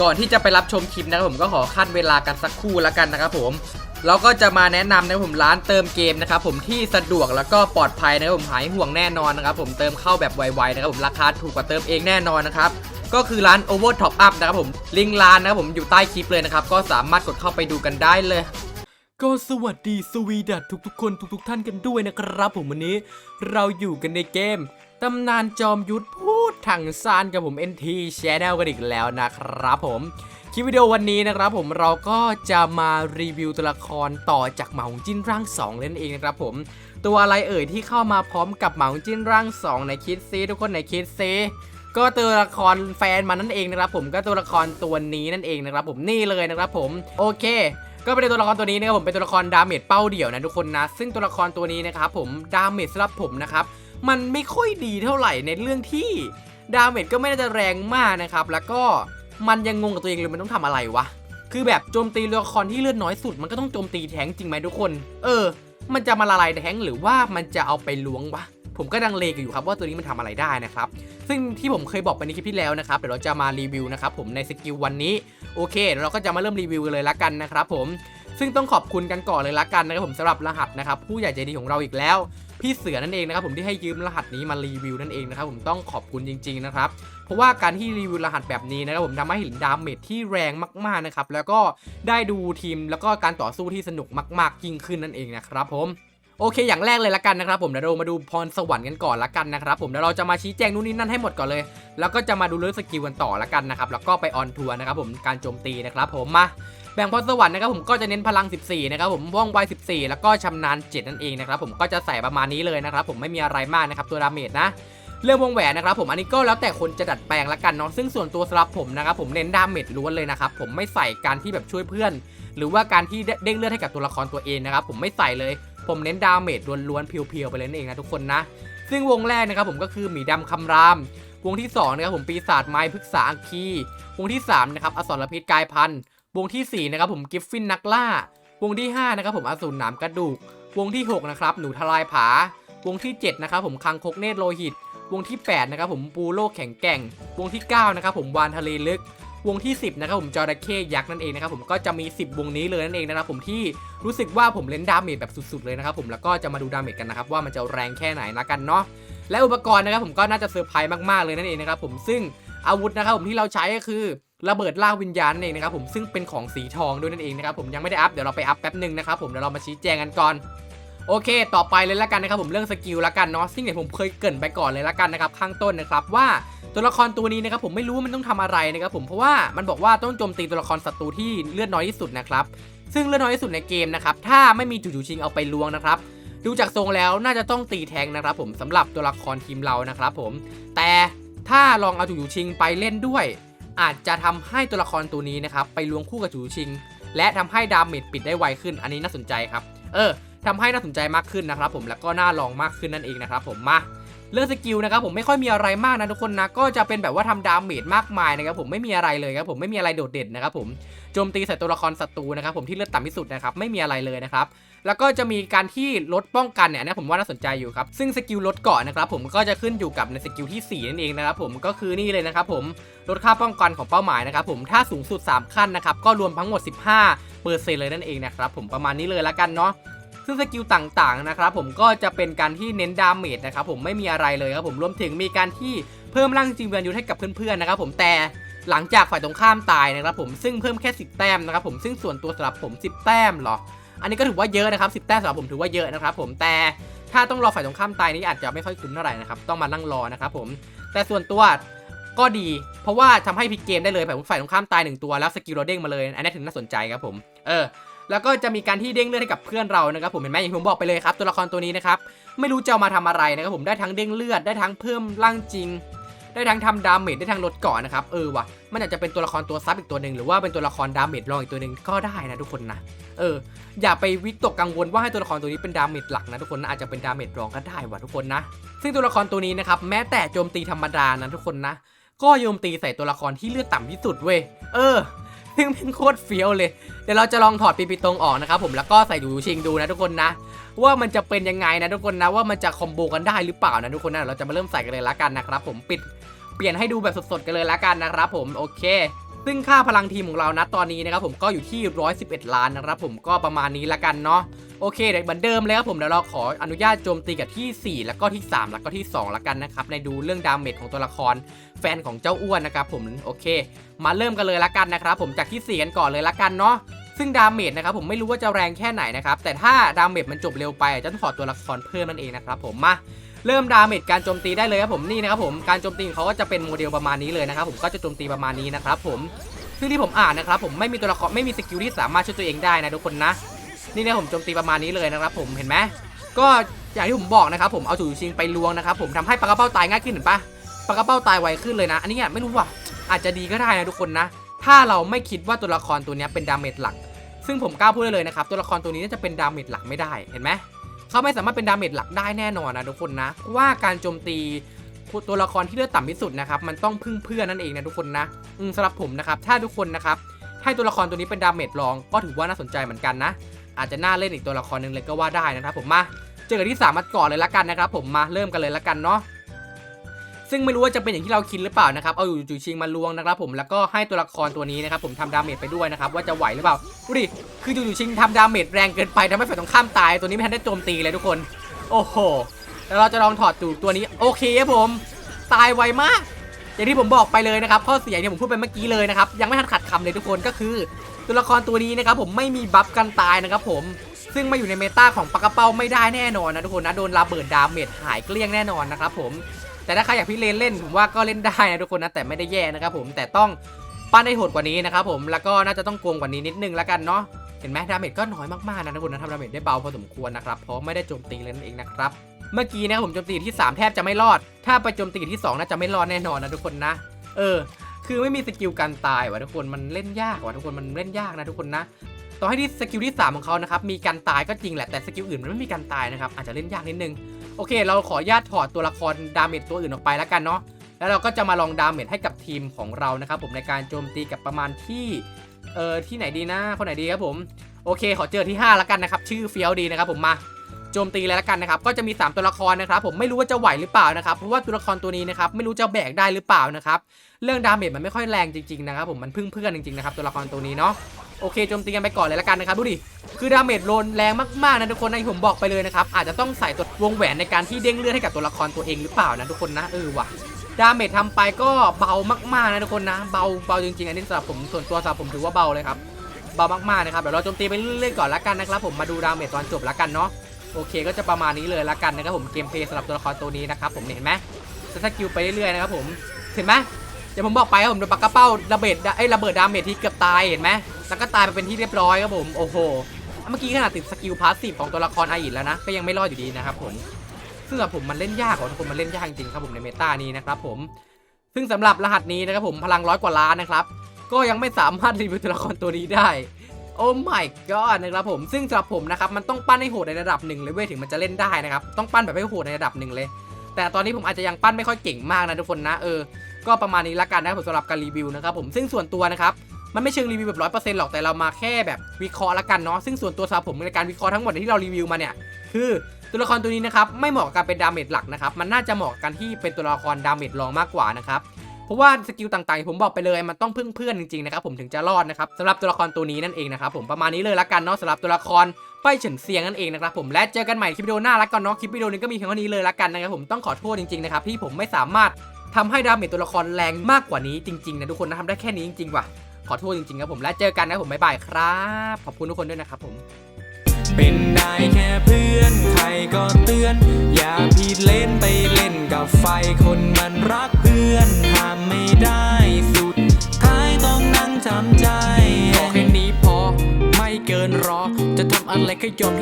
ก่อนที่จะไปรับชมคลิปนะครับผมก็ขอขั้นเวลากันสักครู่แล้วกันนะครับผมเราก็จะมาแนะนำนะครับผมร้านเติมเกมนะครับผมที่สะดวกแล้วก็ปลอดภัยนะครับผมหายห่วงแน่นอนนะครับผมเติมเข้าแบบไวๆนะครับผมราคาถูกกว่าเติมเองแน่นอนนะครับก็คือร้าน Over Top Up นะครับผมลิงก์ร้านนะครับผมอยู่ใต้คลิปเลยนะครับก็สามารถกดเข้าไปดูกันได้เลย ก็สวัสดีสวีดัตทุกๆ คนทุก ๆ ท่านกันด้วยนะครับ ผมวันนี้ เราอยู่กันในเกมตำนานจอมยุทธพู ถังซานกับผม NT Channel กันอีกแล้วนะครับผม คลิปวิดีโอวันนี้นะครับผมเราก็จะมารีวิวตัวละครต่อจากเหมาหงจิ้นร่าง2เล่นเองนะครับผมตัวอะไรเอ่ยที่เข้ามาพร้อมกับเหมาหงจิ้นร่าง 2 ในคิดซีทุกคนในคิดซีก็ตัวละครแฟนมันนั่นเองนะครับผมก็ตัวละครตัวนี้นั่นเองนะครับผมนี่เลยนะครับผมโอเคก็เป็นตัวละครตัวนี้นะครับผมเป็นตัวละครดาเมจเป้าเดี่ยวนะทุกคนนะ ซึ่งตัวละครตัวนี้นะครับผมดาเมจสำหรับผมนะครับมันไม่ค่อยดีเท่าไหร่ในเรื่องที่ ดาเมจก็ไม่น่าจะแรงมากนะครับ แล้วก็มันยังงงกับตัวเองเลยมันต้องทำอะไรวะ คือแบบโจมตีตัวละครที่เลือดน้อยสุด มันก็ต้องโจมตีแทงจริงไหมทุกคน เออ มันจะมาละลายแทงหรือว่ามันจะเอาไปล้วงวะ ผมก็ดังเลกันอยู่ครับว่าตัวนี้มันทำอะไรได้นะครับ ซึ่งที่ผมเคยบอกไปในคลิปที่แล้วนะครับเดี๋ยวเราจะมารีวิวนะครับผมในสกิลวันนี้ โอเคเราก็จะมาเริ่มรีวิวเลยละกันนะครับผมซึ่งต้องขอบคุณกันก่อนเลยละกันนะครับผมสำหรับรหัสนะครับผู้ใหญ่ใจดีของเราอีกแล้วพี่เสือนั่นเองนะครับผมที่ให้ยืมรหัสนี้มารีวิวนั่นเองนะครับผมต้องขอบคุณจริง ๆ นะครับเพราะว่าการที่รีวิวรหัสแบบนี้นะครับผมทำให้เห็นดาเมจที่แรงมากๆนะครับแล้วก็ได้ดูทีมแล้วก็การต่อสู้ที่สนุกมาก ๆ ยิ่งขึ้นนั่นเองนะครับผม โอเค อย่างแรกเลยละกันนะครับผมเดี๋ยวเรามาดูพรสวรรค์กันก่อนละกันนะครับผมเดี๋ยวเราจะมาชี้แจงนู่นนี่นั่นให้หมดก่อนเลย แล้วก็จะมาดูเรื่องสกิลกันต่อละกันนะครับแล้วก็ไปออนทัวร์นะครับผมการโจมตีนะครับผมมาแบ่งพรสวรรค์นะครับผมก็จะเน้นพลัง 14 นะครับผมว่องไว 14 แล้วก็ชำนาญ 7 นั่นเองนะครับผมก็จะใส่ประมาณนี้เลยนะครับผมไม่มีอะไรมากนะครับตัวดาเมจนะเรื่องวงแหวนนะครับผมอันนี้ก็แล้วแต่คนจะดัดแปลงละกันเนาะซึ่งส่วนตัวสำหรับผมนะครับผมเน้นดาเมจล้วนเลยนะครับผมไม่ใส่การที่แบบช่วยเพื่อน หรือว่าการที่เด้งเลือดให้กับตัวละครตัวเองนะครับผมไม่ใส่เลย ผมเน้นดาเมจล้วนๆเพียวๆไปเลยนั่นเองนะทุกคนนะ ซึ่งวงแรกนะครับผมก็คือหมีดำคำราม วงที่2นะครับผมปีศาจไม้พฤกษาอัคคี วงที่3นะครับอสรพิษกายพันธุ์วงทีสี่4นะครับผมกิฟฟินนักล่า วงที่5นะครับผมอสูรหนามกระดูก วงที่6นะครับหนูทลายผา วงที่7นะครับผมคังคกเนตรโลหิต วงที่8นะครับผมปูโลกแข็งแกร่ง วงที่9นะครับผมวานทะเลลึก วงที่ 10นะครับผมจระเข้ยักษ์นั่นเองนะครับผมก็จะมี 10 วงนี้เลยนั่นเองนะครับผมที่รู้สึกว่าผมเล่นดาเมจแบบสุดๆเลยนะครับผมแล้วก็จะมาดูดาเมจกันนะครับว่ามันจะแรงแค่ไหนละกันเนาะและอุปกรณ์นะครับผมก็น่าจะเซอร์ไพรส์มากๆเลยนั่นเองนะครับผมซึ่งอาวุธนะครับผมที่เราใช้ก็คือระเบิดล่าวิญญาณเองนะครับผมซึ่งเป็นของสีทองด้วยนั่นเองนะครับผมยังไม่ได้อัพเดี๋ยวเราไปอัพแป๊บหนึ่งนะครับผมเดี๋ยวเรามาชี้แจงกันก่อนโอเค ต่อไปเลยละกันนะครับผมเรื่องสกิลละกันเนาะซึ่งเดี๋ยวผมเคยเกรินไปก่อนเลยละกันนะครับข้างต้นนะครับว่า ตัวละครตัวนี้นะครับผมไม่รู้ว่ามันต้องทำอะไรนะครับผมเพราะว่ามันบอกว่าต้องโจมตีตัวละครศัตรูที่เลือดน้อยที่สุดนะครับซึ่งเลือดน้อยที่สุดในเกมนะครับถ้าไม่มีจู่ๆชิงเอาไปลวงนะครับดูจากทรงแล้วน่าจะต้องตีแทงนะครับผมสำหรับตัวละครทีมเรานะครับผมแต่ถ้าลองเอาจู่ๆชิงไปเล่นด้วย อาจจะทำให้ตัวละครตัวนี้นะครับไปลวงคู่กับจู่ๆชิง และทำให้ดาเมจปิดได้ไวขึ้น อันนี้น่าสนใจครับ เออทำให้น่าสนใจมากขึ้นนะครับผมแล้วก็น่าลองมากขึ้นนั่นเองนะครับผมมา เรื่องสกิลนะครับผมไม่ค่อยมีอะไรมากนะทุกคนนะก็จะเป็นแบบว่าทำดาเมจมากมายนะครับผมไม่มีอะไรเลยครับผมไม่มีอะไรโดดเด่นนะครับผมโจมตีใส่ตัวละครศัตรูนะครับผมที่เลือดต่ำที่สุดนะครับไม่มีอะไรเลยนะครับแล้วก็จะมีการที่ลดป้องกันเนี่ยนะผมว่าน่าสนใจอยู่ครับซึ่งสกิลลดเกาะนะครับผมก็จะขึ้นอยู่กับในสกิลที่ 4 นั่นเองนะครับผมก็คือนี่เลยนะครับผมลดค่าป้องกันของเป้าหมายนะครับผมถ้าสูงสุด 3 ขั้นนะครับก็รวมทั้งหมด 15เปอร์เซ็นต์เลยนั่นเองนะครับผมประมาณนี้เลยละกันเนาะ ซึ่งสกิลต่างๆนะครับผมก็จะเป็นการที่เน้นดาเมจนะครับผมไม่มีอะไรเลยครับผมรวมถึงมีการที่เพิ่มร่างจิงเวียนยุทธให้กับเพื่อนๆนะครับผมแต่หลังจากฝ่ายตรงข้ามตายนะครับผมซึ่งเพิ่มแค่ 10 แต้มนะครับผมซึ่งส่วนตัวสำหรับผม 10 แต้มหรอ อันนี้ก็ถือว่าเยอะนะครับ 10 แต้มสำหรับผมถือว่าเยอะนะครับผมแต่ถ้าต้องรอฝ่ายตรงข้ามตายนี้อาจจะไม่ค่อยคุ้มเท่าไหร่นะครับต้องมานั่งรอนะครับผมแต่ส่วนตัวก็ดี เพราะว่าทำให้พลิกเกมได้เลยฝ่ายตรงข้ามตายหนึ่งตัวแล้วสกิลเราเด้งมาเลย อันนี้ถึงน่าสนใจครับผมเออ แล้วก็จะมีการที่เด้งเลือดให้กับเพื่อนเรานะครับผมเห็นไหมอย่างผมบอกไปเลยครับตัวละครตัวนี้นะครับไม่รู้จะามาทำอะไรนะครับผมได้ทั้งเด้งเลือดได้ทั้งเพิ่มร่างจริง ได้ทั้งทำดาเมจได้ทั้งลดเกาะนะครับเออว่ะมันอาจจะเป็นตัวละครตัวซับอีกตัวหนึ่งหรือว่าเป็นตัวละครดาเมจรองอีกตัวหนึ่งก็ได้นะทุกคนนะเอออย่าไปวิตกกังวลว่าให้ตัวละครตัวนี้เป็นดาเมจหลักนะทุกคนนะอาจจะเป็นดาเมจรองก็ได้ว่ะทุกคนนะ ซึ่งตัวละครตัวนี้นะครับแม้แต่โจมตีธรรมดานะทุกคนนะก็โจมตีใส่ตัวละครที่เลือดต่ำที่สุดเว้ยเออ ซึ่งเป็นโคตรเฟี้ยวเลย เดี๋ยวเราจะลองถอดปีปีตรงออกนะครับผมแล้วก็ใส่ดูชิงดูนะทุกคนนะ ว่ามันจะเป็นยังไงนะทุกคนนะว่ามันจะคอมโบกันได้หรือเปล่านะทุกคนนะเราจะมาเริ่มใส่กันเลยละกันนะครับผมปิดเปลี่ยนให้ดูแบบสดๆกันเลยละกันนะครับผมโอเค ซึ่งค่าพลังทีมของเรานะตอนนี้นะครับผมก็อยู่ที่ 111 ล้านนะครับผมก็ประมาณนี้ละกันเนาะโอเคเดี๋ยวเหมือนเดิมเลยครับผมเดี๋ยวเราขออนุญาตโจมตีกับที่ 4 แล้วก็ที่ 3 แล้วก็ที่2ละกันนะครับในดูเรื่องดาเมจของตัวละครแฟนของเจ้าอ้วนนะครับผมโอเค มาเริ่มกันเลยละกันนะครับผมจากที่ 4 กันก่อนเลยละกันเนาะซึ่งดาเมจนะครับผมไม่รู้ว่าจะแรงแค่ไหนนะครับแต่ถ้าดาเมจมันจบเร็วไปจะต้องถอตัวละครเพิ่มนั่นเองนะครับผมมา เริ่มดาเมจการโจมตีได้เลยครับผมนี่นะครับผมการโจมตีของเขาก็จะเป็นโมเดลประมาณนี้เลยนะครับผมก็จะโจมตีประมาณนี้นะครับผมซึ่งที่ผมอ่านนะครับผมไม่มีตัวละครไม่มีสกิลที่สามารถช่วยตัวเองได้นะทุกคนนะ นี่นะผมโจมตีประมาณนี้เลยนะครับผมเห็นไหมก็อย่างที่ผมบอกนะครับผมเอาจู่ชิงไปลวงนะครับผมทำให้ปากกระเป้าตายง่ายขึ้นเห็นปะปากกระเป้าตายไวขึ้นเลยนะ อันนี้ไม่รู้ว่าอาจจะดีก็ได้นะทุกคนนะ ถ้าเราไม่คิดว่าตัวละครตัวนี้เป็นดาเมจหลัก ซึ่งผมกล้าพูดได้เลยนะครับตัวละครตัวนี้น่าจะเป็นดาเมจหลักไม่ได้เห็นไหม เขาไม่สามารถเป็นดาเมจหลักได้แน่นอนนะทุกคนนะว่าการโจมตีตัวละครที่เลือดต่ำที่สุดนะครับมันต้องพึ่งเพื่อนนั่นเองนะทุกคนนะอืมสำหรับผมนะครับถ้าทุกคนนะครับให้ตัวละครตัวนี้เป็นดาเมจรอง ก็ถือว่าน่าสนใจเหมือนกันนะ อาจจะน่าเล่นอีกตัวละครหนึ่งเลยก็ว่าได้นะครับผมมาเจอกันที่สามมาก่อนเลยละกันนะครับผมมาเริ่มกันเลยละกันเนาะ ซึ่งไม่รู้ว่าจะเป็นอย่างที่เราคิดหรือเปล่านะครับ เอาอยู่จู่ชิงมาลวงนะครับผมแล้วก็ให้ตัวละครตัวนี้นะครับผมทำดาเมจไปด้วยนะครับว่าจะไหวหรือเปล่าดูดิคือจู่ๆชิงทำดาเมจแรงเกินไปทำให้ฝ่ายตรงข้ามตาย ตัวนี้ไม่ทันได้โจมตีเลยทุกคน โอ้โหแล้วเราจะลองถอดจู่ตัวนี้โอเคครับผม ตายไวมากอย่างที่ผมบอกไปเลยนะครับข้อเสียที่ผมพูดไปเมื่อกี้เลยนะครับยังไม่ทันขัดคำเลยทุกคนก็คือ ตัวละครตัวนี้นะครับผมไม่มีบัฟกันตายนะครับผมซึ่งมาอยู่ในเมตาของปากกระเป้าไม่ได้แน่นอนนะทุกคนนะโดนระเบิดดาเมจหายเกลี้ยงแน่นอนนะครับผม แต่ถ้าใครอยากพี่เลนเล่นผมว่าก็เล่นได้นะทุกคนนะแต่ไม่ได้แย่นะครับผมแต่ต้องปั้นให้โหดกว่านี้นะครับผมแล้วก็น่าจะต้องโกงกว่านี้นิดนึงแล้วกันเนาะเห็นไหมดาเมจก็น้อยมากๆนะทุกคนนะทำดาเมจได้เบาพอสมควรนะครับเพราะไม่ได้โจมตีเลยนั่นเองนะครับเมื่อกี้นะครับผมโจมตีที่ 3 แทบจะไม่รอด ถ้าไปโจมตีที่ 2น่าจะไม่รอดแน่นอนนะทุกคนนะ เออ คือไม่มีสกิลการตายว่ะทุกคนมันเล่นยากว่ะทุกคนมันเล่นยากนะทุกคนนะต่อให้ที่สกิลที่ 3 ของเขานะครับมีการตายก็จริงแหละแต่สกิลอื่นมันไม่มีการตายนะครับอาจจะเล่นยากนิดนึง โอเค เราขออนุญาตถอดตัวละครดาเมจตัวอื่นออกไปแล้วกันเนาะแล้วเราก็จะมาลองดาเมจให้กับทีมของเรานะครับผมในการโจมตีกับประมาณที่เออที่ไหนดีนะคนไหนดีครับผมโอเค ขอเจอที่ 5 แล้วกันนะครับ ชื่อเฟี้ยวดีนะครับผมมาโจมตีเลยแล้วกันนะครับ ก็จะมี 3 ตัวละครนะครับ ผมไม่รู้ว่าจะไหวหรือเปล่านะครับ เพราะว่าตัวละครตัวนี้นะครับไม่รู้จะแบกได้หรือเปล่านะครับ เรื่องดาเมจมันไม่ค่อยแรงจริงๆนะครับผมมันพึ่งเพื่อนจริงๆนะครับตัวละครตัวนี้เนาะ โอเคโจมตีกันไปก่อนเลยล้วกันนะครับดูดิคือดาเมจโลนแรงมากๆนะทุกคนนะที่ผมบอกไปเลยนะครับอาจจะต้องใส่ตัววงแหวนในการที่เด้งเลือดให้กับตัวละครตัวเองหรือเปล่านะทุกคนนะเออว่ะดาเมจทำไปก็เบามากๆนะทุกคนนะ เบาเบาจริงๆ อันนี้สำหรับผมส่วนตัวสำหรับผมถือว่าเบาเลยครับเบามากๆนะครับเดี๋ยวเราโจมตีไปเรื่อยๆก่อนละกันนะครับผมมาดูดาเมจตอนจบละกันเนาะโอเค ก็จะประมาณนี้เลยละกันนะครับผมเกมเพลย์สำหรับตัวละครตัวนี้นะครับผมเห็นไหมสกิลไปเรื่อยๆนะครับผมเห็นไหมเดี๋ยวผมบอกไปครับผมโดนปากกระเป้าระเบิดไอ้ระเบิดดาเมจที่เกือบตายเห็นไหม แล้วก็ตายไปเป็นที่เรียบร้อยครับผมโอ้โหเมื่อกี้ขนาดติดสกิลพาสซีฟของตัวละครไออิดแล้วนะก็ยังไม่รอดอยู่ดีนะครับผมซึ่งสำหรับผมมันเล่นยากกว่าทุกคนมันเล่นยากจริงครับผมในเมตานี้นะครับผมซึ่งสำหรับรหัสนี้นะครับผมพลังร้อยกว่าล้านนะครับก็ยังไม่สามารถรีวิวตัวละครตัวนี้ได้โอ้ my god นะครับผมซึ่งสำหรับผมนะครับมันต้องปั้นให้โหดในระดับหนึ่งเลยเว้ยถึงมันจะเล่นได้นะครับต้องปั้นแบบให้โหดในระดับหนึ่งเลย แต่ตอนนี้ผมอาจจะยังปั้นไม่ค่อยเก่งมากนะทุกคนนะเออก็ประมาณนี้ละกันนะครับผมสำหรับการรีวิวนะครับผมซึ่งส่วนตัวนะครับ มันไม่เชิงรีวิวแบบร้อยเปอร์เซ็นต์หรอกแต่เรามาแค่แบบวิเคราะห์ละกันเนาะซึ่งส่วนตัวสำหรับผมในการวิเคราะห์ทั้งหมดที่เรารีวิวมาเนี่ยคือตัวละครตัวนี้นะครับไม่เหมาะกับการเป็นดาเมจหลักนะครับมันน่าจะเหมาะกับการที่เป็นตัวละครดาเมจรองมากกว่านะครับเพราะว่าสกิลต่างๆ ผมบอกไปเลยมันต้องพึ่งเพื่อนจริงๆนะครับผมถึงจะรอดนะครับสำหรับตัวละครตัวนี้นั่นเองนะครับผมประมาณนี้เลยละกันเนาะสำหรับตัวละครป้ายเฉินเซียงนั่นเองนะครับผมและเจอกันใหม่คลิปวิดีโอหน้าละกันเนาะคลิปวิดีโอนี้ก็มีเพียงเท่านี้เลยละกันนะครับผมต้องขอโทษจริงๆนะครับที่ผมไม่สามารถทำให้ดาเมจตัวละครแรงมากกว่านี้จริงๆนะทุกคนนะทำได้แค่นี้จริงๆว่ะ ขอโทษจริงๆครับผมและเจอกันนะผมบ๊ายบายครับ ขอบคุณทุกคนด้วยนะครับผม เป็นได้แค่เพื่อนใครก็เตือน อย่าผิดเล่นไปเล่นกับไฟคนมันรักเพื่อนห้ามไม่ได้สุดท้ายต้องนั่งจำใจ ขอแค่นี้พอไม่เกินรอจะทำอะไรก็ยอมที่